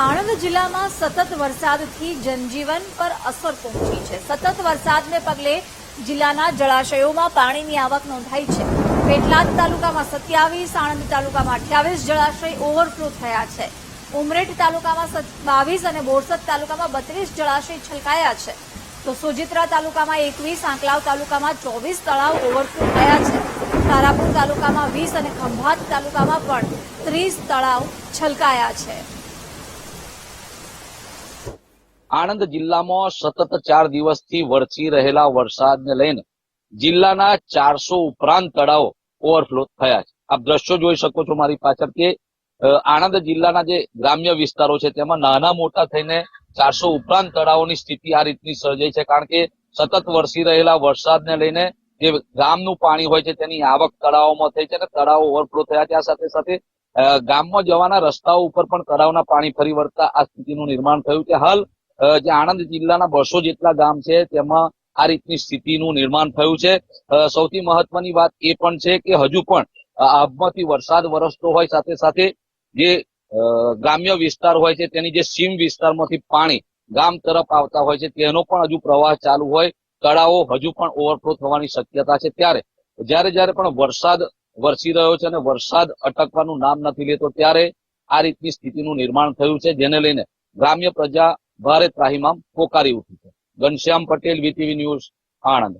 આણંદ જિલ્લામાં સતત વરસાદથી જનજીવન પર અસર પહોંચી છે. સતત વરસાદને પગલે જિલ્લાના જળાશયોમાં પાણીની આવક નોંધાઈ છે. પેટલાદ તાલુકામાં સત્યાવીસ, આણંદ તાલુકામાં અઠ્યાવીસ જળાશય ઓવરફ્લો થયા છે. ઉમરેઠ તાલુકામાં બાવીસ અને બોરસદ તાલુકામાં બત્રીસ જળાશય છલકાયા છે. તો સોજિત્રા તાલુકામાં એકવીસ, આંકલાવ તાલુકામાં ચોવીસ તળાવ ઓવરફ્લો થયા છે. તારાપુર તાલુકામાં વીસ અને ખંભાત તાલુકામાં પણ ત્રીસ તળાવ છલકાયા છે. આણંદ જિલ્લામાં સતત ચાર દિવસથી વરસી રહેલા વરસાદને લઈને જિલ્લાના ચારસો ઉપરાંત તળાવો ઓવરફ્લો થયા છે. આપ દ્રશ્યો જોઈ શકો છો મારી પાછળ કે આણંદ જિલ્લાના જે ગ્રામ્ય વિસ્તારો છે તેમાં નાના મોટા થઈને ચારસો ઉપરાંત તળાવોની સ્થિતિ આ રીતની સર્જાઈ છે કારણ કે સતત વરસી રહેલા વરસાદને લઈને જે ગામનું પાણી હોય છે તેની આવક તળાવોમાં થઈ છે અને તળાવો ઓવરફ્લો થયા છે. આ સાથે સાથે ગામમાં જવાના રસ્તાઓ ઉપર પણ તળાવના પાણી ફરી વળતા આ સ્થિતિનું નિર્માણ થયું છે. હાલ જે આણંદ જિલ્લાના બસો જેટલા ગામ છે, તેમાં આ રીતની સ્થિતિનું નિર્માણ થયું છે. સૌથી મહત્વની વાત એ પણ છે કે હજુ પણ આબમાંથી વરસાદ વરસતો હોય સાથે સાથે જે ગ્રામ્ય વિસ્તાર હોય છે, તેની જે સીમ વિસ્તારમાંથી પાણી ગામ તરફ આવતા હોય છે, તેનો પણ હજુ પ્રવાહ ચાલુ હોય. તળાવો હજુ પણ ઓવરફ્લો થવાની શક્યતા છે. ત્યારે જ્યારે જ્યારે પણ વરસાદ વરસી રહ્યો છે અને વરસાદ અટકવાનું નામ નથી લેતો, ત્યારે આ રીતની સ્થિતિનું નિર્માણ થયું છે, જેને લઈને ગ્રામ્ય પ્રજા ભારે ત્રાહિમામ પોકારી ઉઠી છે ઘનશ્યામ પટેલ વીટીવી ન્યૂઝ આણંદ